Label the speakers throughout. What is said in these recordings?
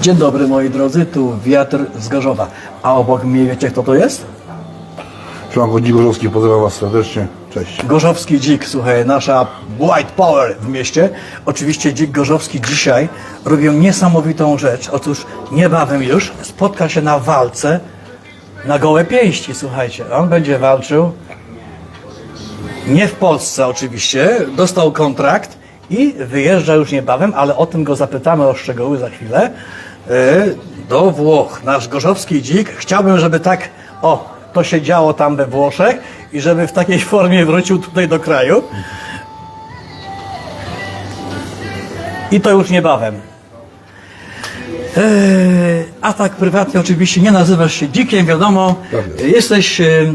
Speaker 1: Dzień dobry moi drodzy, tu wiatr z Gorzowa. A obok mnie wiecie kto to jest?
Speaker 2: Siemanko Dzigorzowski, pozdrawiam Was serdecznie. Cześć.
Speaker 1: Gorzowski Dzik, słuchaj, nasza White Power w mieście. Oczywiście Dzik Gorzowski dzisiaj robią niesamowitą rzecz. Otóż niebawem już spotka się na walce na gołe pięści, słuchajcie. On będzie walczył nie w Polsce oczywiście, dostał kontrakt i wyjeżdża już niebawem, ale o tym go zapytamy o szczegóły za chwilę. E, Do Włoch. Nasz gorzowski dzik. Chciałbym, żeby tak, o, to się działo tam we Włoszech i żeby w takiej formie wrócił tutaj do kraju. I to już niebawem. Eee, a tak prywatnie oczywiście nie nazywasz się dzikiem, wiadomo.
Speaker 2: Jest.
Speaker 1: Jesteś e,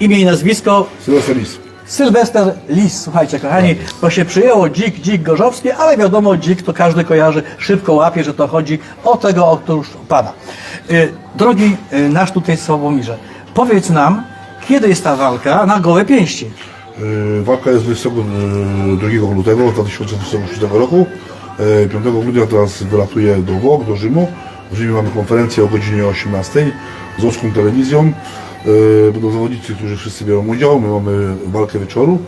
Speaker 1: imię i nazwisko
Speaker 2: Sylwester Lis.
Speaker 1: Sylwester Lis, słuchajcie kochani, to się przyjęło dzik, dzik gorzowski, ale wiadomo, dzik to każdy kojarzy, szybko łapie, że to chodzi o tego, o którąż pana. Y, Drogi y, nasz tutaj Sławomirze, powiedz nam, kiedy jest ta walka na gołe pięści?
Speaker 2: Yy, Walka jest 22 lutego 2026 roku. Yy, 5 grudnia teraz wylatuję do Włoch, do Rzymu. W Rzymie mamy konferencję o godzinie 18 z włoską telewizją. Yy, Będą zawodnicy, którzy wszyscy biorą udział. My mamy walkę wieczoru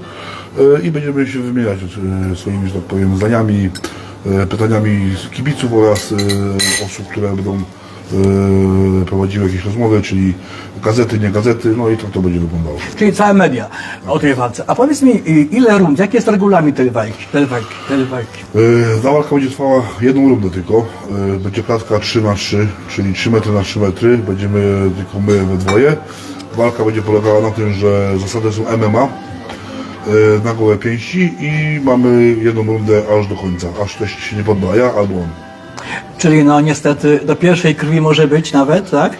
Speaker 2: yy, i będziemy się wymieniać yy, swoimi, że tak powiem, zdaniami, pytaniami kibiców oraz osób, które będą prowadziły jakieś rozmowy, czyli gazety, nie gazety, no i tak to będzie wyglądało.
Speaker 1: Czyli całe media o tej walce. A powiedz mi, y, ile rund, jaki jest regulamin tej walki? Tej walki, tej walki?
Speaker 2: Yy, Ta walka będzie trwała jedną rundę tylko. Będzie klatka 3 na 3 czyli 3 metry na 3 metry. Będziemy tylko my we dwoje. Walka będzie polegała na tym, że zasady są MMA na gołe pięści i mamy jedną rundę aż do końca. Aż ktoś się nie podda, ja albo on.
Speaker 1: Czyli no niestety do pierwszej krwi może być nawet, tak?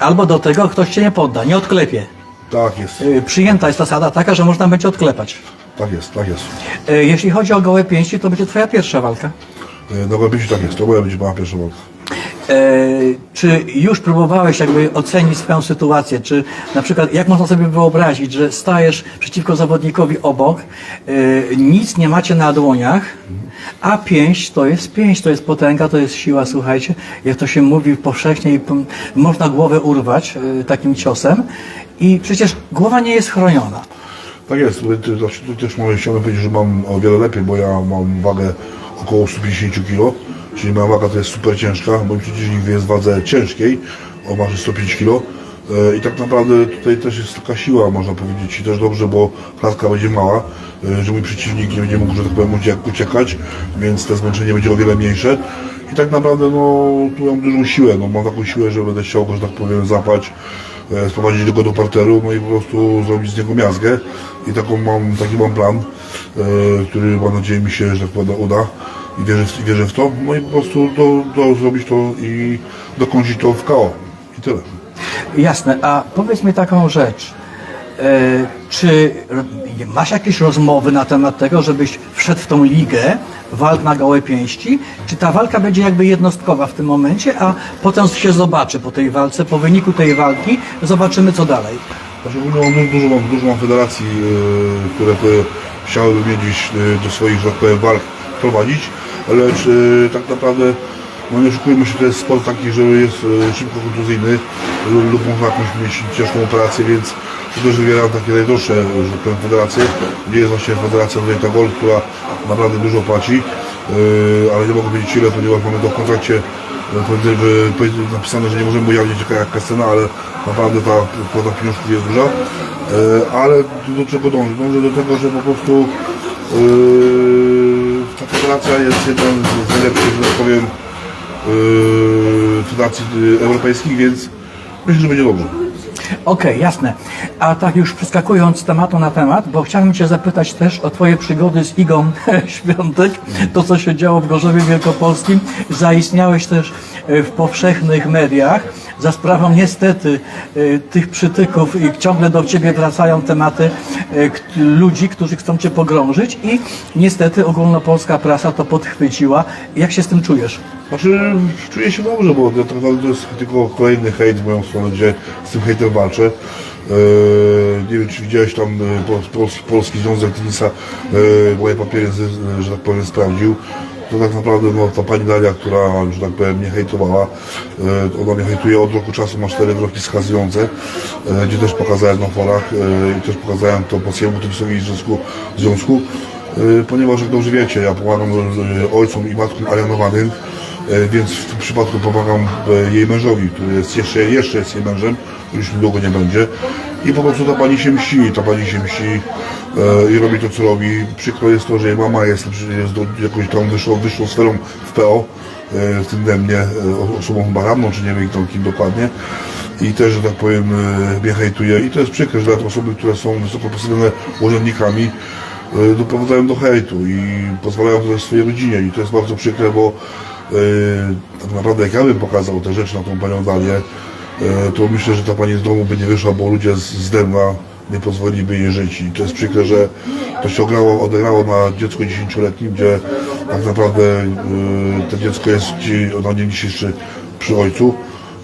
Speaker 1: Albo do tego ktoś cię nie podda, nie odklepie.
Speaker 2: Tak jest,
Speaker 1: Y, Przyjęta jest zasada taka, że można będzie odklepać.
Speaker 2: tak jest, tak jest.
Speaker 1: E, Jeśli chodzi o gołe pięści, to będzie twoja pierwsza walka.
Speaker 2: Yy, Na gołe pięści tak jest, to moja będzie moja pierwsza walka.
Speaker 1: E, czy już próbowałeś jakby ocenić swoją sytuację? Czy na przykład, jak można sobie wyobrazić, że stajesz przeciwko zawodnikowi obok, nic nie macie na dłoniach, a pięść to jest pięść, to jest potęga, to jest siła, słuchajcie. Jak to się mówi powszechnie, można głowę urwać e, takim ciosem i przecież głowa nie jest chroniona.
Speaker 2: Tak jest, tu, tu, też chciałbym powiedzieć, że mam o wiele lepiej, bo ja mam wagę około 150 kg, czyli moja waga to jest super ciężka, bo przeciwnik jest w wadze ciężkiej, on waży 105 kg i tak naprawdę tutaj też jest taka siła, można powiedzieć, i też dobrze, bo klatka będzie mała, e, że mój przeciwnik nie będzie mógł, że tak powiem, ucie- uciekać, więc to zmęczenie będzie o wiele mniejsze. I tak naprawdę, no, tu mam dużą siłę, no, mam taką siłę, że będę chciał go, że tak powiem, zapać, e, sprowadzić go do parteru, no i po prostu zrobić z niego miazgę. I taką mam, taki mam plan, e, który mam nadzieję mi się, że tak powiem, uda. I wierzę, w- wierzę w to. No i po prostu to, to zrobić to i dokończyć to w KO. I tyle.
Speaker 1: Jasne, a powiedz mi taką rzecz. E, czy masz jakieś rozmowy na temat tego, żebyś wszedł w tą ligę walk na gołe pięści? Czy ta walka będzie jakby jednostkowa w tym momencie, a potem się zobaczy po tej walce, po wyniku tej walki, zobaczymy co dalej.
Speaker 2: Znaczy, no, du- dużo, mam, dużo mam federacji, e, które by chciałyby mnie gdzieś e, do swoich, że tak walk prowadzić, ale czy tak naprawdę, no nie oszukujmy się, to jest sport taki, że jest szybko kontuzyjny lub, można jakąś mieć ciężką operację, więc to też wybieram takie najdroższe, że tak powiem, federacje, gdzie jest właśnie federacja Wojta Gol, która naprawdę dużo płaci, e, ale nie mogę powiedzieć ile, ponieważ mamy to w kontrakcie e, napisane, że nie możemy ujawnić jaka jaka cena, ale naprawdę ta kwota pieniążków jest duża. E, Ale do czego dążę? Dążę do tego, że po prostu e, ta federacja jest jedna z najlepszych, że tak powiem, federacji europejskich, więc myślę, że będzie dobrze.
Speaker 1: Okej, jasne. A tak już przeskakując z tematu na temat, bo chciałem Cię zapytać też o Twoje przygody z Igą Świątek, to co się działo w Gorzowie Wielkopolskim. Zaistniałeś też e, w powszechnych mediach za sprawą niestety e, tych przytyków i ciągle do Ciebie wracają tematy e, kt- ludzi, którzy chcą Cię pogrążyć i niestety ogólnopolska prasa to podchwyciła. Jak się z tym czujesz?
Speaker 2: Znaczy, czuję się dobrze, bo to, to, jest tylko kolejny hejt w moją stronę, gdzie z tym hejtem walczę. Eee, nie wiem, czy widziałeś tam e, Pol, Pol, Polski Związek Tenisa e, moje papiery, że tak powiem, sprawdził. To tak naprawdę no, ta pani Daria, która, że tak powiem, mnie hejtowała, e, ona mnie hejtuje od roku czasu, ma cztery wyroki skazujące, gdzie też pokazałem na forach e, i też pokazałem to po całemu tym sobie związku, związku e, ponieważ jak dobrze wiecie, ja pomagam e, ojcom i matkom alienowanym, więc w tym przypadku pomagam e, jej mężowi, który jest jeszcze, jeszcze jest jej mężem, już niedługo nie będzie i po prostu ta pani się mści, ta pani się mści e, i robi to co robi. Przykro jest to, że jej mama jest, jest do, jakąś tam wyższą, wyższą sferą w PO, e, w tym we mnie, e, osobą chyba czy nie wiem tam kim dokładnie. I też, że tak powiem, e, mnie hejtuje. I to jest przykre, że nawet osoby, które są wysoko postawione urzędnikami, e, doprowadzają do hejtu i pozwalają to swojej rodzinie. I to jest bardzo przykre, bo e, tak naprawdę jak ja bym pokazał te rzeczy na tą panią Dalię, e, to myślę, że ta pani z domu by nie wyszła, bo ludzie z, z nie pozwoliliby jej żyć. I to jest przykre, że to się ograło, odegrało na dziecko 10-letnim, gdzie tak naprawdę e, to dziecko jest ci, na dzień dzisiejszy przy ojcu,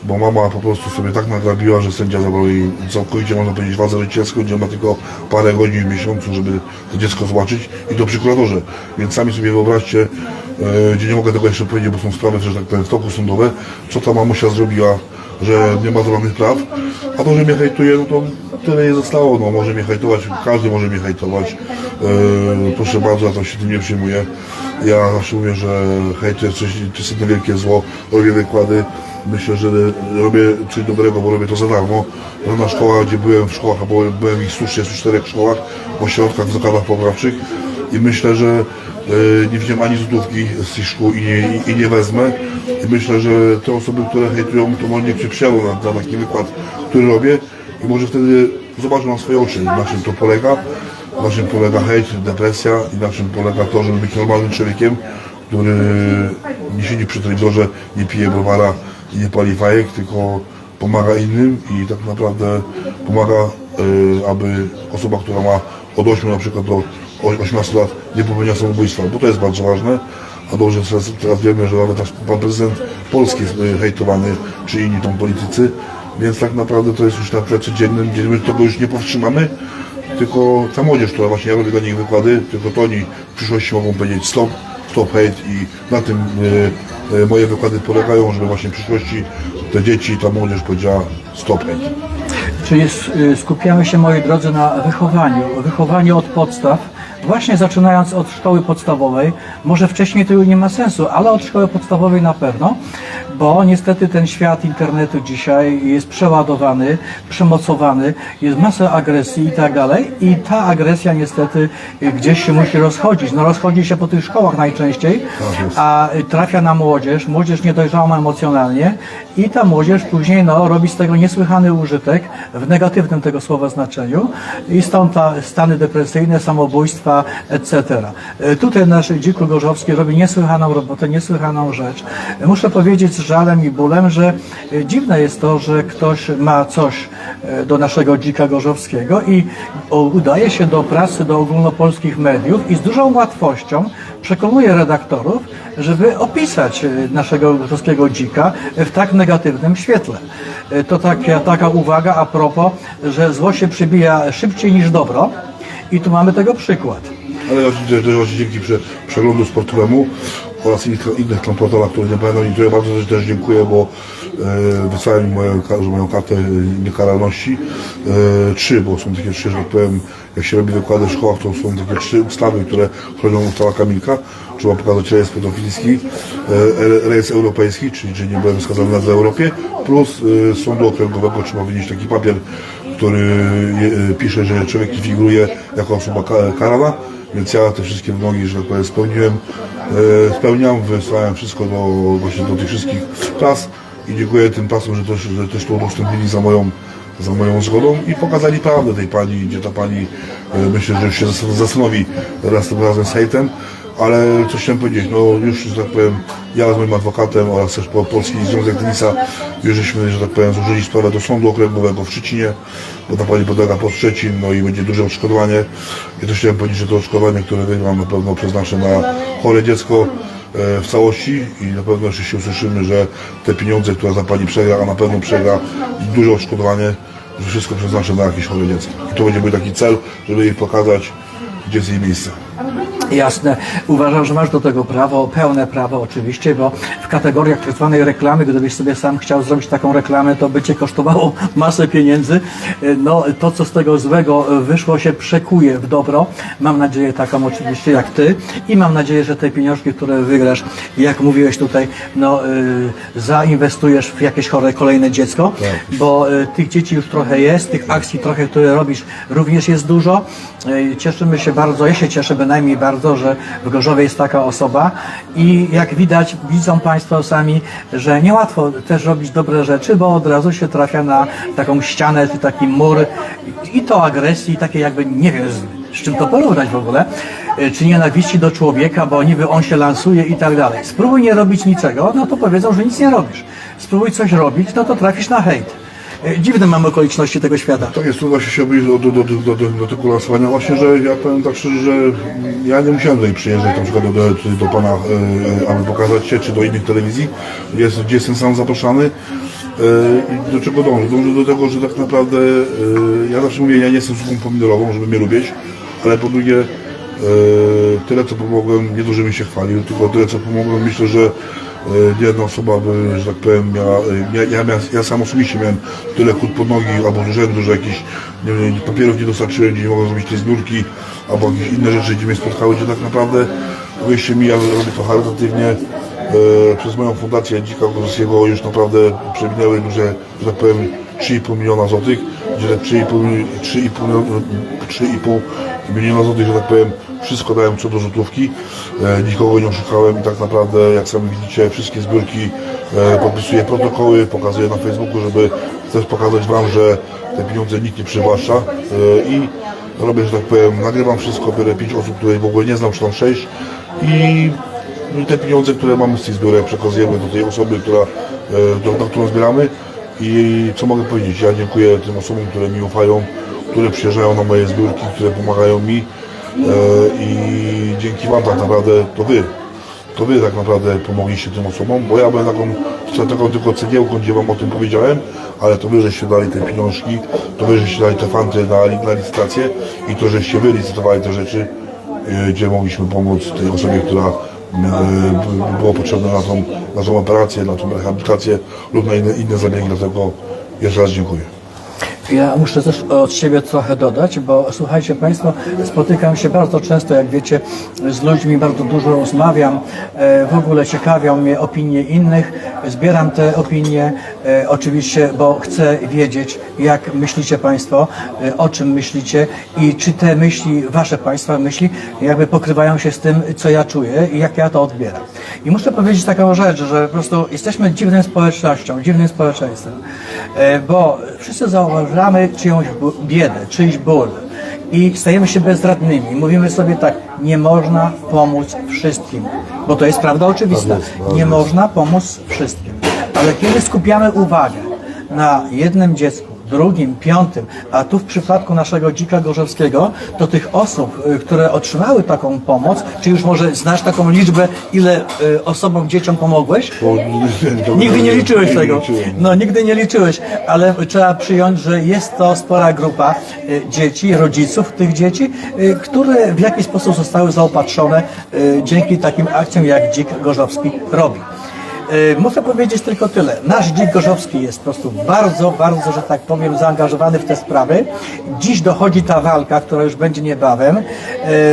Speaker 2: bo mama po prostu sobie tak nagrabiła, że sędzia zabrał jej całkowicie, można powiedzieć, wadzę rodzicielską, gdzie ma tylko parę godzin w miesiącu, żeby to dziecko zobaczyć. I to przy kuratorze. Więc sami sobie wyobraźcie, e, gdzie nie mogę tego jeszcze powiedzieć, bo są sprawy, że tak powiem, w toku sądowe, co ta mamusia zrobiła, że nie ma żadnych praw, a to, że mnie hejtuje, no to tyle jej zostało, no. Może mnie hejtować, każdy może mnie hejtować, e, proszę bardzo, ja to się tym nie przyjmuję. Ja zawsze mówię, że hejt to jest coś, to jest wielkie zło, robię wykłady, myślę, że robię coś dobrego, bo robię to za darmo. Na szkoła, gdzie byłem w szkołach, a byłem, ich 134 szkołach, w ośrodkach, w zakładach poprawczych i myślę, że e, nie wziąłem ani złotówki z tych szkół i nie, i, nie wezmę. I myślę, że te osoby, które hejtują, to może niech się przyjadą na, na taki wykład, który robię i może wtedy zobaczą na swoje oczy, na czym to polega. Na czym polega hejt, depresja i na czym polega to, żeby być normalnym człowiekiem, który nie siedzi przy telewizorze, nie pije browara nie pali fajek, tylko pomaga innym i tak naprawdę pomaga, y, aby osoba, która ma od 8 na przykład do 18 lat nie popełnia samobójstwa, bo to jest bardzo ważne. A dobrze teraz, teraz wiemy, że nawet pan prezydent Polski jest y, hejtowany, czy inni tam politycy, więc tak naprawdę to jest już na tle codziennym, gdzie my tego już nie powstrzymamy, tylko ta młodzież, która właśnie robię dla nich wykłady, tylko to oni w przyszłości mogą powiedzieć stop, stop hate i na tym y, y, moje wykłady polegają, żeby właśnie w przyszłości te dzieci, ta młodzież powiedziała stop hate.
Speaker 1: Czyli y, skupiamy się, moi drodzy, na wychowaniu. Wychowaniu od podstaw, właśnie zaczynając od szkoły podstawowej. Może wcześniej to już nie ma sensu, ale od szkoły podstawowej na pewno, bo niestety ten świat internetu dzisiaj jest przeładowany, przemocowany, jest masa agresji i tak dalej i ta agresja niestety gdzieś się musi rozchodzić. No rozchodzi się po tych szkołach najczęściej,
Speaker 2: jest.
Speaker 1: a trafia na młodzież, młodzież niedojrzała emocjonalnie i ta młodzież później no, robi z tego niesłychany użytek w negatywnym tego słowa znaczeniu i stąd ta stany depresyjne, samobójstwa, etc. Y, Tutaj nasz Dziku Gorzowski robi niesłychaną robotę, niesłychaną rzecz. Y, Muszę powiedzieć z żalem i bólem, że y, dziwne jest to, że ktoś ma coś do naszego Dzika Gorzowskiego i udaje się do prasy, do ogólnopolskich mediów i z dużą łatwością przekonuje redaktorów, żeby opisać naszego gorzowskiego dzika w tak negatywnym świetle. To taka, taka uwaga a propos, że zło się przybija szybciej niż dobro i tu mamy tego przykład.
Speaker 2: Ale oczywiście właśnie dzięki prze, przeglądu sportowemu oraz innych, innych które nie będą ja bardzo też, dziękuję, bo e, wysłałem mi moją, ka- moją kartę e, niekaralności. E, trzy, bo są takie trzy, że tak powiem, jak się robi wykłady w szkołach, to są takie trzy ustawy, które chronią ustawa Kamilka. Trzeba pokazać rejestr pedofilski, e, e, rejestr europejski, czyli że nie byłem skazany w Europie, plus e, sądu okręgowego trzeba wynieść taki papier, który je, pisze, że człowiek figuruje jako osoba ka- karana, więc ja te wszystkie wymogi, że tak powiem, spełniłem, e, spełniam, wysłałem wszystko do, właśnie do tych wszystkich klas i dziękuję tym klasom, że też, że też to udostępnili za moją, za moją zgodą i pokazali prawdę tej pani, gdzie ta pani, e, myślę, że już się zas- zastanowi raz razem z hejtem, ale coś chciałem powiedzieć, no już, że tak powiem, ja z moim adwokatem oraz też po Polski Związek Tenisa już żeśmy, że tak powiem, złożyli sprawę do Sądu Okręgowego w Szczecinie, bo ta pani podlega pod Szczecin, no i będzie duże odszkodowanie. I też chciałem powiedzieć, że to odszkodowanie, które wygram na pewno przeznaczę na chore dziecko e, w całości i na pewno jeszcze się usłyszymy, że te pieniądze, które ta pani przegra, a na pewno przegra duże odszkodowanie, że wszystko przeznaczę na jakieś chore dziecko. I to będzie mój taki cel, żeby jej pokazać, gdzie jest jej miejsce.
Speaker 1: Jasne. Uważam, że masz do tego prawo, pełne prawo oczywiście, bo w kategoriach tak zwanej reklamy, gdybyś sobie sam chciał zrobić taką reklamę, to by cię kosztowało masę pieniędzy. No, to co z tego złego wyszło się przekuje w dobro. Mam nadzieję taką oczywiście jak ty i mam nadzieję, że te pieniążki, które wygrasz, jak mówiłeś tutaj, no, y, zainwestujesz w jakieś chore kolejne dziecko, bo y, tych dzieci już trochę jest, tych akcji trochę, które robisz, również jest dużo. Y, Cieszymy się bardzo, ja się cieszę bynajmniej bardzo, że w Gorzowie jest taka osoba i jak widać, widzą Państwo sami, że niełatwo też robić dobre rzeczy, bo od razu się trafia na taką ścianę, czy taki mur i to agresji, takie jakby, nie wiem, z, czym to porównać w ogóle, y, czy nienawiści do człowieka, bo niby on się lansuje i tak dalej. Spróbuj nie robić niczego, no to powiedzą, że nic nie robisz. Spróbuj coś robić, no to trafisz na hejt. Y, Dziwne mamy okoliczności tego świata.
Speaker 2: Tak jest, tu właśnie się odbyć do, do, do, do, do, do tego lansowania. Właśnie, że ja powiem tak szczerze, że ja nie musiałem tutaj przyjeżdżać na przykład do, do, do pana, e, aby pokazać się, czy do innych telewizji, jest, gdzie jestem sam zapraszany. E, do czego dążę? Dążę do tego, że tak naprawdę e, ja zawsze mówię, ja nie jestem słupą pomidorową, żeby mnie lubić, ale po drugie e, tyle co pomogłem, nie to żebym się chwalił, tylko tyle co pomogłem, myślę, że e, nie jedna osoba by, że tak powiem, miała, e, ja, ja, ja sam osobiście miałem tyle kłód pod nogi albo z urzędu, że jakichś nie wiem, papierów nie dostarczyłem, gdzie nie mogłem zrobić tej zbiórki, albo jakieś inne rzeczy, gdzie mnie spotkały, gdzie tak naprawdę, uwierzcie mi, ja robię to charytatywnie, e, przez moją fundację Dzika Gorskiego już naprawdę przewinęły duże, że tak powiem, 3,5 miliona złotych, gdzie te 3,5 mi- 3,5 miliona- 3,5 miliona złotych, że tak powiem, wszystko dałem co do rzutówki, e, nikogo nie oszukałem i tak naprawdę, jak sami widzicie, wszystkie zbiórki e, podpisuję protokoły, pokazuję na Facebooku, żeby też pokazać Wam, że te pieniądze nikt nie przywłaszcza. E, i robię, że tak powiem, nagrywam wszystko, biorę 5 osób, których w ogóle nie znam, czy tam 6 i no te pieniądze, które mamy z tych zbiórek przekazujemy do tej osoby, która, do, na którą zbieramy. I co mogę powiedzieć, ja dziękuję tym osobom, które mi ufają, które przyjeżdżają na moje zbiórki, które pomagają mi i dzięki Wam tak naprawdę to Wy, to Wy tak naprawdę pomogliście tym osobom, bo ja byłem taką, taką tylko cegiełką, gdzie Wam o tym powiedziałem, ale to Wy żeście dali te pieniążki, to Wy żeście dali te fanty na, na licytację i to żeście Wy licytowali te rzeczy, e, gdzie mogliśmy pomóc tej osobie, która e, było potrzebne na tą, na tą operację, na tą rehabilitację lub na inne, inne zabiegi, dlatego jeszcze raz dziękuję.
Speaker 1: Ja muszę też od siebie trochę dodać, bo słuchajcie Państwo, spotykam się bardzo często, jak wiecie, z ludźmi, bardzo dużo rozmawiam, e, w ogóle ciekawią mnie opinie innych, zbieram te opinie, e, oczywiście, bo chcę wiedzieć, jak myślicie Państwo, e, o czym myślicie i czy te myśli, Wasze Państwa myśli, jakby pokrywają się z tym, co ja czuję i jak ja to odbieram. I muszę powiedzieć taką rzecz, że po prostu jesteśmy dziwną społecznością, dziwnym społeczeństwem, bo wszyscy zauważamy czyjąś biedę, czyjś ból i stajemy się bezradnymi. Mówimy sobie tak, nie można pomóc wszystkim, bo to jest prawda oczywista. Nie można pomóc wszystkim. Ale kiedy skupiamy uwagę na jednym dziecku, drugim, piątym, a tu w przypadku naszego dzika gorzowskiego, to tych osób, y, które otrzymały taką pomoc, czy już może znasz taką liczbę, ile y, osobom, dzieciom pomogłeś? Nigdy nie liczyłeś tego. No, nigdy nie liczyłeś, ale trzeba przyjąć, że jest to spora grupa y, dzieci, rodziców tych dzieci, które w jakiś sposób zostały zaopatrzone dzięki takim akcjom, jak Dzik Gorzowski robi. Y, Muszę powiedzieć tylko tyle. Nasz Dzik Gorzowski jest po prostu bardzo, bardzo, że tak powiem, zaangażowany w te sprawy. Dziś dochodzi ta walka, która już będzie niebawem. Y,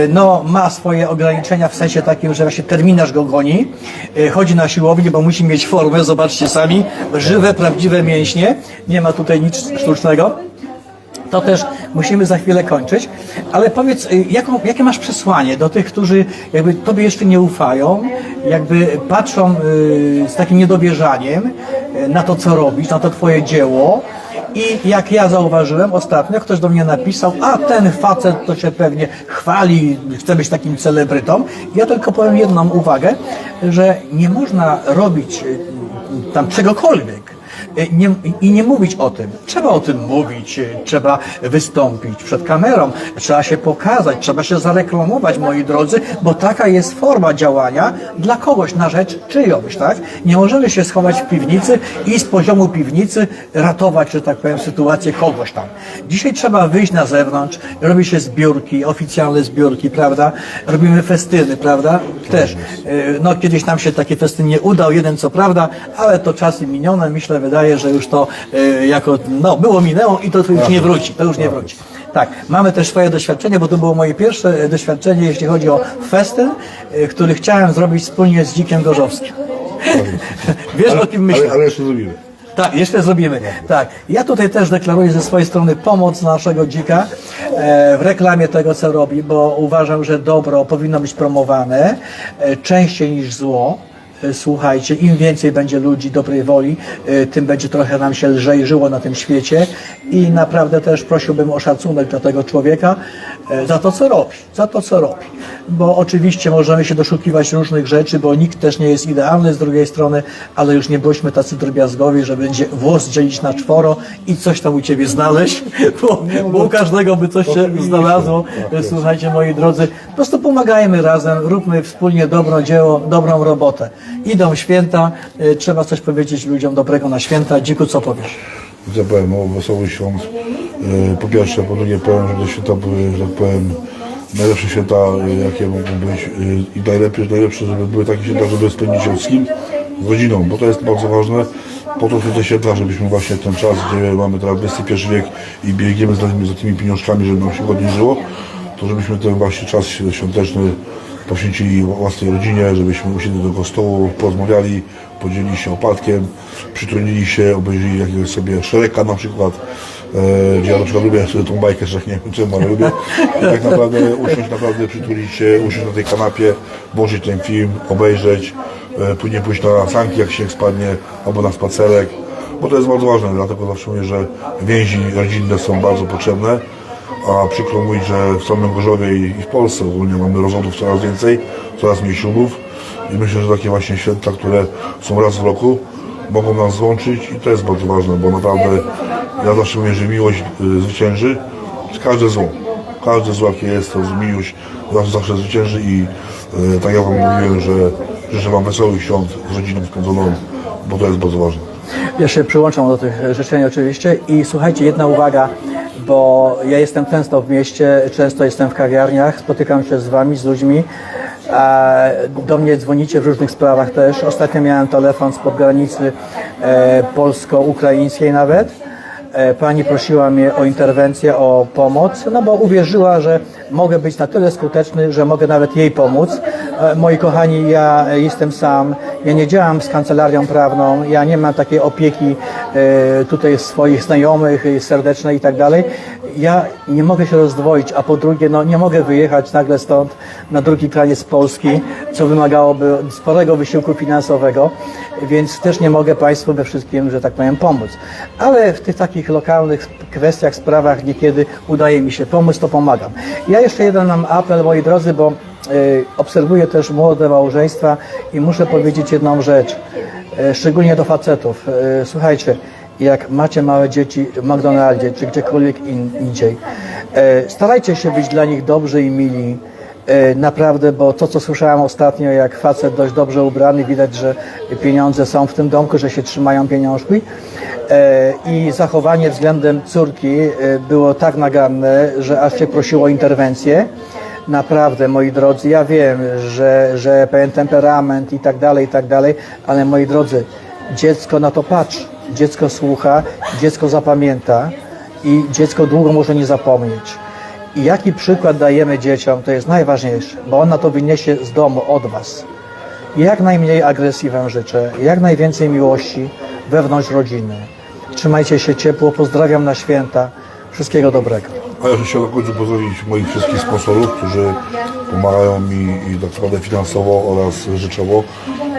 Speaker 1: No, ma swoje ograniczenia w sensie takim, że właśnie terminarz go goni. Y, Chodzi na siłownię, bo musi mieć formę, zobaczcie sami. Żywe, prawdziwe mięśnie. Nie ma tutaj nic sztucznego. To też musimy za chwilę kończyć, ale powiedz, y, jaką, jakie masz przesłanie do tych, którzy jakby Tobie jeszcze nie ufają, jakby patrzą y, z takim niedowierzaniem y, na to, co robisz, na to Twoje dzieło? I jak ja zauważyłem ostatnio, ktoś do mnie napisał, a ten facet to się pewnie chwali, chce być takim celebrytą. Ja tylko powiem jedną uwagę, że nie można robić tam czegokolwiek, Nie, I nie mówić o tym. Trzeba o tym mówić, y, trzeba wystąpić przed kamerą, trzeba się pokazać, trzeba się zareklamować, moi drodzy, bo taka jest forma działania dla kogoś na rzecz czyjąś, tak? Nie możemy się schować w piwnicy i z poziomu piwnicy ratować, że tak powiem, sytuację kogoś tam. Dzisiaj trzeba wyjść na zewnątrz, robi się zbiórki, oficjalne zbiórki, prawda? Robimy festyny, prawda? Też. Y, No kiedyś nam się taki festyn nie udał, jeden co prawda, ale to czasy minione, myślę, wydaje, że już to y, jako, no było minęło i to już nie wróci, to już nie wróci. Tak, mamy też swoje doświadczenie, bo to było moje pierwsze e, doświadczenie, jeśli chodzi o festyn, y, który chciałem zrobić wspólnie z Dzikiem Gorzowskim. Wiesz o kim myślę?
Speaker 2: Ale, ale jeszcze zrobimy.
Speaker 1: Tak, jeszcze zrobimy. Tak. Ja tutaj też deklaruję ze swojej strony pomoc naszego dzika e, w reklamie tego, co robi, bo uważam, że dobro powinno być promowane e, częściej niż zło. E, Słuchajcie, im więcej będzie ludzi dobrej woli, e, tym będzie trochę nam się lżej żyło na tym świecie. I naprawdę też prosiłbym o szacunek dla tego człowieka za to, co robi, za to, co robi. Bo oczywiście możemy się doszukiwać różnych rzeczy, bo nikt też nie jest idealny z drugiej strony, ale już nie bądźmy tacy drobiazgowi, że będzie włos dzielić na czworo i coś tam u Ciebie znaleźć, bo, bo u każdego by coś się znalazło.
Speaker 2: Tak.
Speaker 1: Słuchajcie, moi drodzy, po prostu pomagajmy razem, róbmy wspólnie dobro dzieło, dobrą robotę. Idą święta, y, trzeba coś powiedzieć ludziom dobrego na święta. Dziku, co powiesz?
Speaker 2: Powiem o wesołych świąt. E, Po pierwsze, po drugie powiem, że te święta były, że tak powiem, najlepsze święta, e, jakie mogą być e, i najlepiej, najlepsze, żeby były takie święta, żeby spędzić się z kim? Z rodziną, bo to jest bardzo ważne. Po to są te święta, żebyśmy właśnie ten czas, gdzie mamy teraz XXI wiek i biegniemy za za tymi pieniążkami, żeby nam się godnie żyło, to żebyśmy ten właśnie czas świąteczny poświęcili własnej rodzinie, żebyśmy usiedli do stołu, porozmawiali, podzielili się opatkiem, przytulili się, obejrzeli jakiegoś sobie szereka na przykład, gdzie ja na przykład lubię sobie tą bajkę, że nie wiem czemu, ale lubię i tak naprawdę usiąść, naprawdę przytulić się, usiąść na tej kanapie, włożyć ten film, obejrzeć, e, później pójść na sanki, jak się spadnie, albo na spacerek, bo to jest bardzo ważne, dlatego zawsze mówię, że więzi rodzinne są bardzo potrzebne, a przykro mówić, że w samym Gorzowie i i w Polsce ogólnie mamy rozwodów coraz więcej, coraz mniej ślubów i myślę, że takie właśnie święta, które są raz w roku, mogą nas złączyć i to jest bardzo ważne, bo naprawdę ja zawsze mówię, że miłość y, zwycięży każde zło. Każde zło jakie jest, to miłość zawsze, zawsze zwycięży i y, tak jak Wam mówiłem, że życzę Wam wesołych świąt z rodziną spędzoną, bo to jest bardzo ważne.
Speaker 1: Ja się przyłączam do tych życzeń oczywiście i słuchajcie, jedna uwaga, bo ja jestem często w mieście, często jestem w kawiarniach, spotykam się z Wami, z ludźmi, do mnie dzwonicie w różnych sprawach też. Ostatnio miałem telefon z granicy e, polsko-ukraińskiej nawet. E, Pani prosiła mnie o interwencję, o pomoc, no bo uwierzyła, że mogę być na tyle skuteczny, że mogę nawet jej pomóc. E, Moi kochani, ja jestem sam, ja nie działam z kancelarią prawną, ja nie mam takiej opieki tutaj swoich znajomych e, serdecznej i tak dalej. Ja nie mogę się rozdwoić, a po drugie, no nie mogę wyjechać nagle stąd na drugi kraniec Polski, co wymagałoby sporego wysiłku finansowego, więc też nie mogę Państwu we wszystkim, że tak powiem, pomóc. Ale w tych takich lokalnych kwestiach, sprawach niekiedy udaje mi się pomóc, to pomagam. Ja jeszcze jeden mam apel, moi drodzy, bo y, obserwuję też młode małżeństwa i muszę powiedzieć jedną rzecz, szczególnie do facetów. Y, słuchajcie, jak macie małe dzieci w McDonaldzie czy gdziekolwiek in, indziej, y, starajcie się być dla nich dobrzy i mili. E, Naprawdę, bo to, co słyszałem ostatnio, jak facet dość dobrze ubrany, widać, że pieniądze są w tym domku, że się trzymają pieniążki. E, I zachowanie względem córki e, było tak naganne, że aż się prosiło o interwencję. Naprawdę, moi drodzy, ja wiem, że, że pewien temperament i tak dalej, i tak dalej, ale moi drodzy, dziecko na to patrzy, dziecko słucha, dziecko zapamięta i dziecko długo może nie zapomnieć. I jaki przykład dajemy dzieciom, to jest najważniejsze, bo ona to wyniesie z domu od Was. Jak najmniej agresji Wam życzę, jak najwięcej miłości wewnątrz rodziny. Trzymajcie się ciepło, pozdrawiam na święta. Wszystkiego dobrego.
Speaker 2: A ja chciałem na końcu pozdrowić moich wszystkich sponsorów, którzy pomagają mi i tak naprawdę finansowo oraz rzeczowo.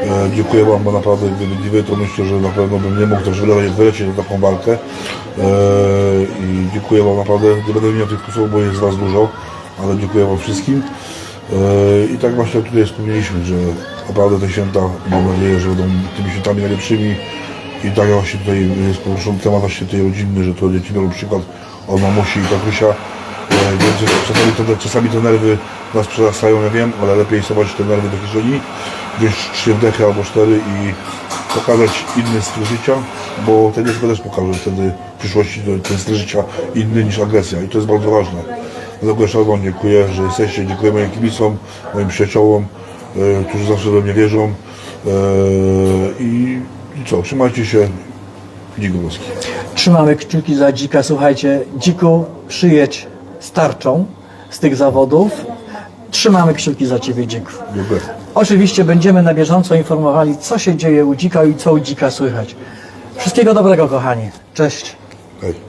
Speaker 2: E, dziękuję Wam, bo naprawdę gdyby nie wy, to myślę, że na pewno bym nie mógł też wylecieć, wylecieć na taką walkę. E, I dziękuję Wam naprawdę, nie będę wymieniał tych sponsorów, bo jest Was dużo, ale dziękuję Wam wszystkim. E, I tak właśnie tutaj wspomnieliśmy, że naprawdę te święta, mam nadzieję, że będą tymi świętami najlepszymi I tak właśnie tutaj jest poruszony temat właśnie tej rodziny, że to dzieci biorą przykład od mamusi i tatusia. E, Więc czasami, te, czasami te nerwy nas przerastają, ja wiem, ale lepiej schować te nerwy do kieszeni, wziąć trzy wdechy albo cztery i pokazać inny styl życia, bo ten dziecko też pokaże wtedy w przyszłości ten- styl życia inny niż agresja i to jest bardzo ważne. Dlatego jeszcze raz Wam dziękuję, że jesteście, dziękuję moim kibicom, moim przyjaciołom, e, którzy zawsze we mnie wierzą e, i, i co, trzymajcie się, Dzigowski.
Speaker 1: Trzymamy kciuki za Dzika. Słuchajcie, Dziku, przyjedź z tarczą z tych zawodów. Trzymamy kciuki za Ciebie, Dziku.
Speaker 2: Dziękuję.
Speaker 1: Oczywiście będziemy na bieżąco informowali, co się dzieje u Dzika i co u Dzika słychać. Wszystkiego dobrego, kochani. Cześć.
Speaker 2: Hej.